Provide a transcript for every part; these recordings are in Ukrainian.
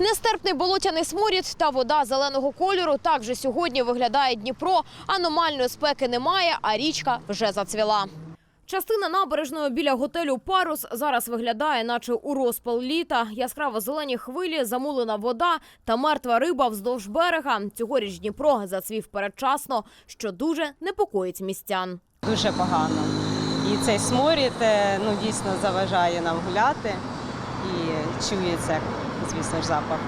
Нестерпний болотяний сморід та вода зеленого кольору. Так же сьогодні виглядає Дніпро. Аномальної спеки немає, а річка вже зацвіла. Частина набережної біля готелю Парус зараз виглядає, наче у розпал літа. Яскраво зелені хвилі, замулена вода та мертва риба вздовж берега. Цьогоріч Дніпро зацвів передчасно, що дуже непокоїть містян. дуже погано. І цей сморід е, ну, дійсно заважає нам гуляти і чується, звісно ж, запах.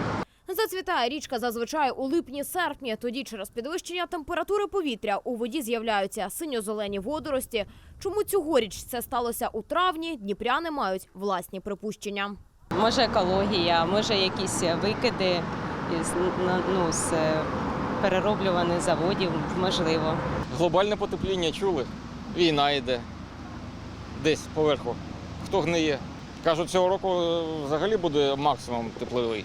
Зацвітає річка зазвичай у липні-серпні. Тоді через підвищення температури повітря у воді з'являються синьо-зелені водорості. Чому цьогоріч це сталося у травні? Дніпряни мають власні припущення. Може екологія, може якісь викиди із, ну, з е, перероблюваних заводів, можливо. Глобальне потепління чули. Війна йде. Десь поверху. Хто гниє? Кажуть, цього року е, взагалі буде максимум тепловий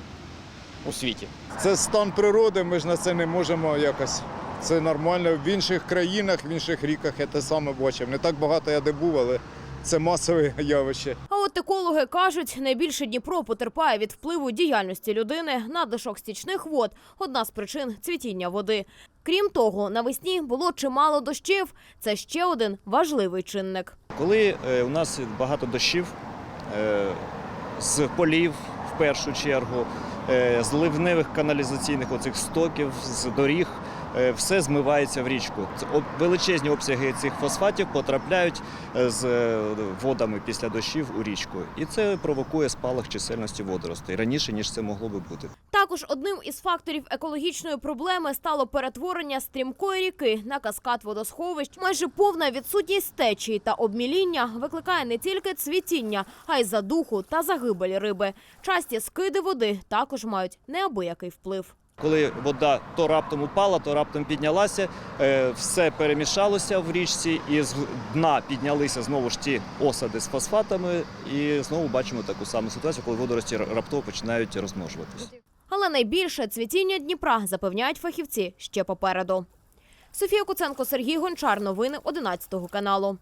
у світі. Це стан природи, ми ж на це не можемо якось. Це нормально. В інших країнах, в інших ріках я те саме бачив. Не так багато я де був, але це масове явище. А от екологи кажуть, найбільше Дніпро потерпає від впливу діяльності людини надлишок стічних вод. Одна з причин цвітіння води. Крім того, навесні було чимало дощів. Це ще один важливий чинник. Коли е, у нас багато дощів з полів в першу чергу, е, з ливневих каналізаційних оцих стоків, з доріг, е, все змивається в річку. Величезні обсяги цих фосфатів потрапляють е, з е, водами після дощів у річку. І це провокує спалах чисельності водоростей раніше, ніж це могло би бути. Також одним із факторів екологічної проблеми стало перетворення стрімкої ріки на каскад водосховищ. Майже повна відсутність течії та обміління викликає не тільки цвітіння, а й задуху та загибель риби. Часті скиди води також мають неабиякий вплив. Коли вода то раптом упала, то раптом піднялася, е, все перемішалося в річці, і з дна піднялися знову ж ті осади з фосфатами, і знову бачимо таку саму ситуацію, коли водорості раптово починають розмножуватися. Але найбільше цвітіння Дніпра запевняють фахівці ще попереду. Софія Куценко, Сергій Гончар. Новини 11 каналу.